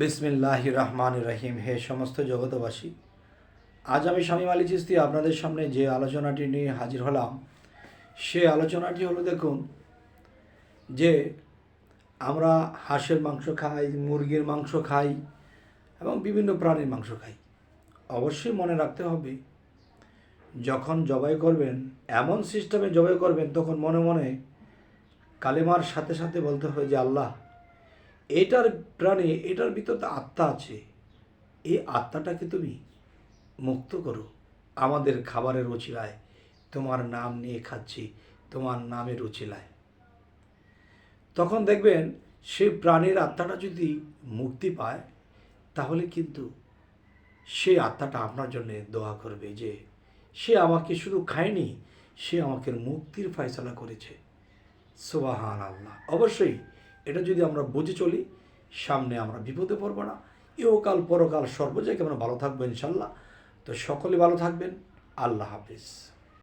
বিসমিল্লাহ রহমান রহিম। হে সমস্ত জগতবাসী আজ আমি স্বামী আলী চিস্তি আপনাদের সামনে যে আলোচনাটি নিয়ে হাজির হলাম, সে আলোচনাটি হলো দেখুন যে আমরা হাঁসের মাংস খাই, মুরগির মাংস খাই এবং বিভিন্ন প্রাণীর মাংস খাই। অবশ্যই মনে রাখতে হবে, যখন জবাই করবেন, এমন সিস্টেমে জবাই করবেন, তখন মনে মনে কালেমার সাথে সাথে বলতে হয় যে আল্লাহ এটার প্রাণে, এটার ভিতর আত্মা আছে। এই আত্মাটাকে তুমি মুক্ত করো। আমাদের খাবারের রুচিলায় তোমার নাম নিয়ে খাচ্ছি, তোমার নামের রুচিলায় তখন দেখবেন, সে প্রাণের আত্মাটা যদি মুক্তি পায়, তাহলে কিন্তু সে আত্মাটা আপনার জন্যে দোয়া করবে যে, সে আমাকে শুধু খায়নি, সে আমাকে মুক্তির ফয়সলা করেছে। সুবাহান আল্লাহ অবশ্যই এটা যদি আমরা বুঝে চলি, সামনে আমরা বিপদে পড়ব না। ইহকাল পরকাল সর্ব জায়গায় আমরা ভালো থাকব ইনশাল্লাহ। তো সকলে ভালো থাকবেন। আল্লাহ হাফিজ।